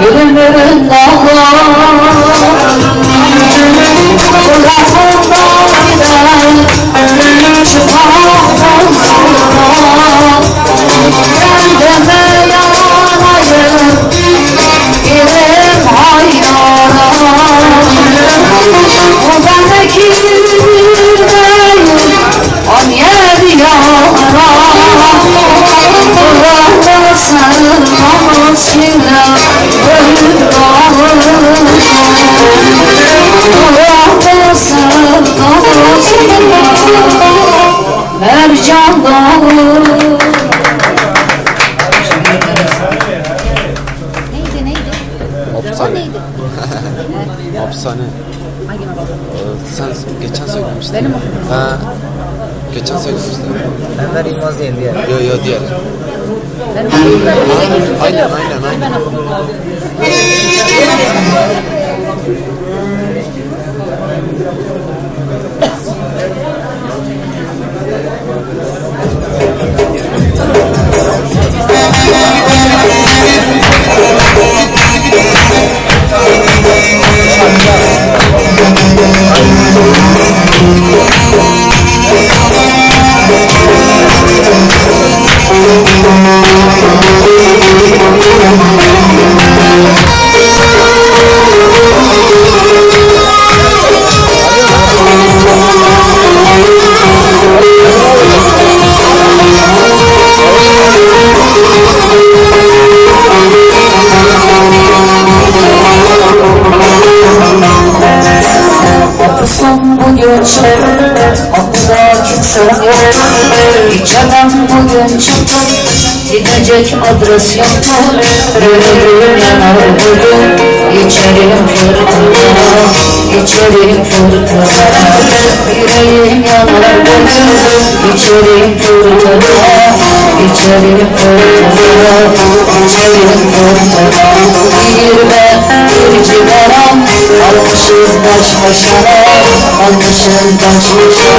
Gülümün dağlarından Neydi neydi? Hapishane. neydi? Hapishane. Hangi masa? Ee, Sen geçen söylemiştin. Benim mi? Ha. Geçen söylemiştin. Enver Yılmaz diye bir yer. Yo yo diğer. Ben okudum. Aynen aynen aynen. Ben okudum. Çok Aklıda kimsen yok İçemem bugün çıktım Gidecek adres yoktu Yüreğim yanar bugün İçerim fırtına İçerim fırtına Yüreğim yanar bugün İçerim fırtına İçerim fırtına İçerim fırtına Bir ben bir cigaram Almışız baş başa Baş başa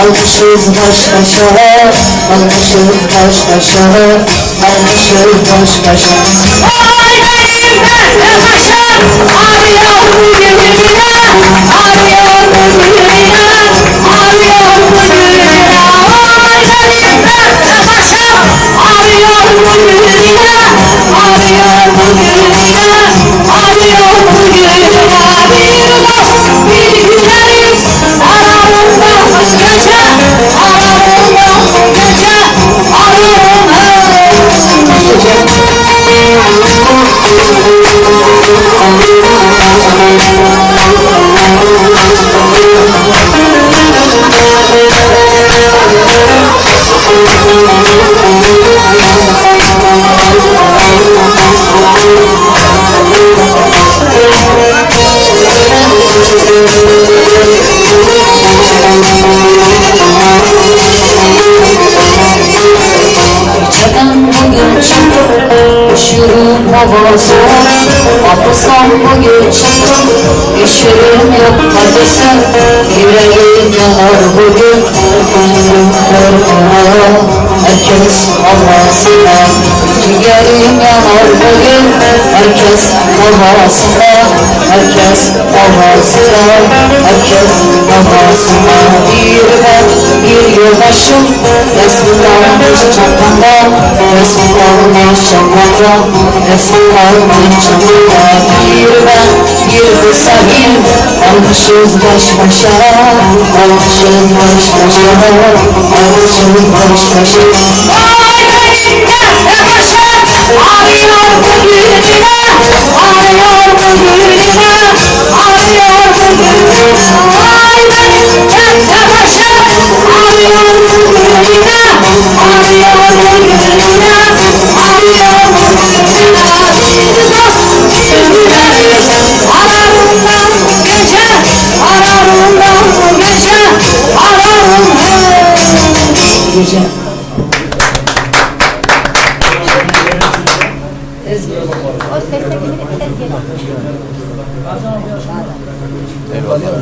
Almışız baş başa Almışız baş başa Almışız baş başa Ay benim ben başa Arıyor bu gülüne Arıyor bugün çıktım Üşürüm yok hadi sen Yüreğim yanar bugün Gönlüm korkma Herkes havasına. Ciğerim yanar bugün Herkes havasına. Herkes havasına Herkes havasına. Bir ben bir yoldaşım Resmi kalmış çapında Resmi kalmış kalmış çapında Bir ben bir bu sahil başa Almışız baş başa Almışız baş başa Ay benim de başa Arıyor bu gülüne Arıyor bu gülüne Arıyor bu gülüne Ay benim de başa Arıyor bu gülüne Arıyor bu gülüne Gece O sesle gidip ses geliyor. Eyvallah.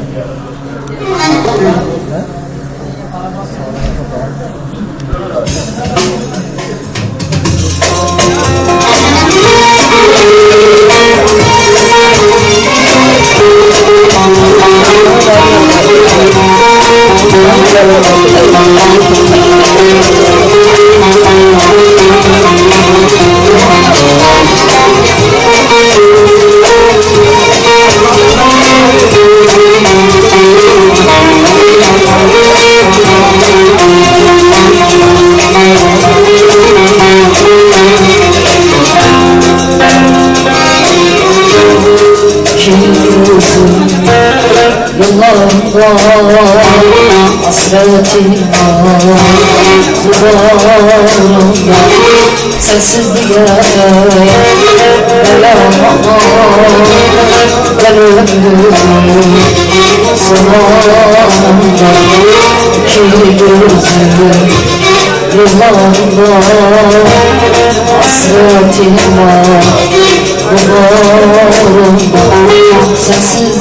Hasretim var Duvarımda sensiz diye Belam Gel ömrüm Sonunda ki gözüm Yıllarımda hasretim var Duvarımda sensiz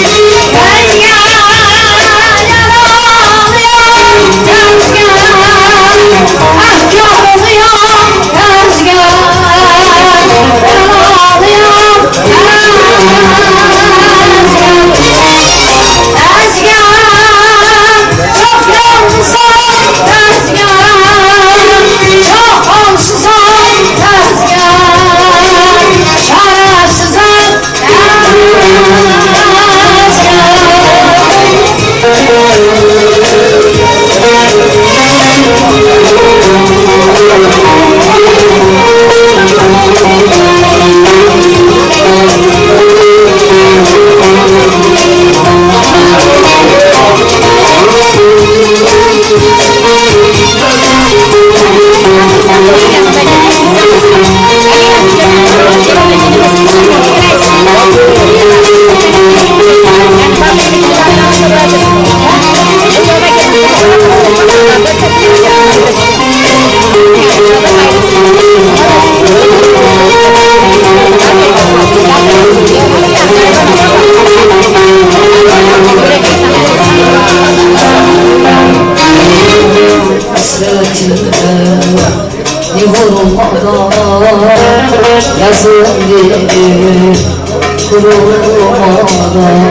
Kurumadan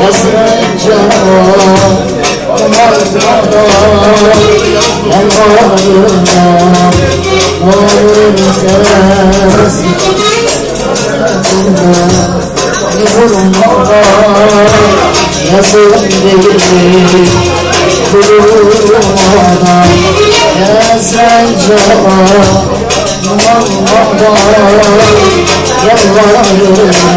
yazınca Umarmadan yanlarına Olur sensin Yıvırmadan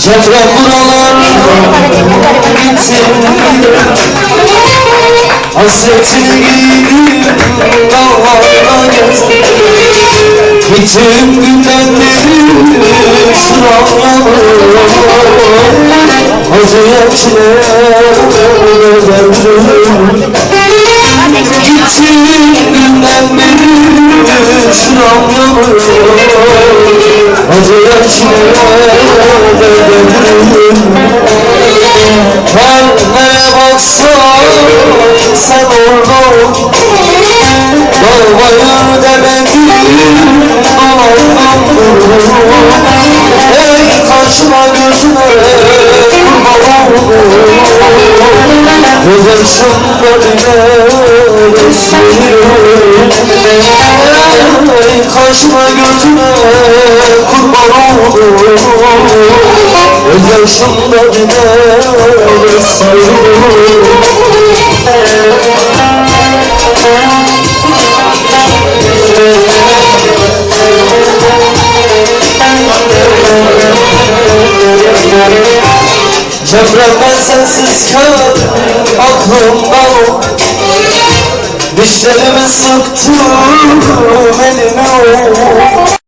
Çevrem buralar Hasretini giydim Dağlarına gezdim Bütün Şuram yanıyor Acıya çile verdim beri Şuram yanıyor Acıya çile verdim sen oldun Dağ bayır demedim Ağlamam Ey kaşıma gözüme Güzel şunlarına besliyorum Ey kaşıma gözüme kurban oldum Güzel şunlarına besliyorum Çevrem ben sensiz kal aklımda o. Dişlerimi sıktım elime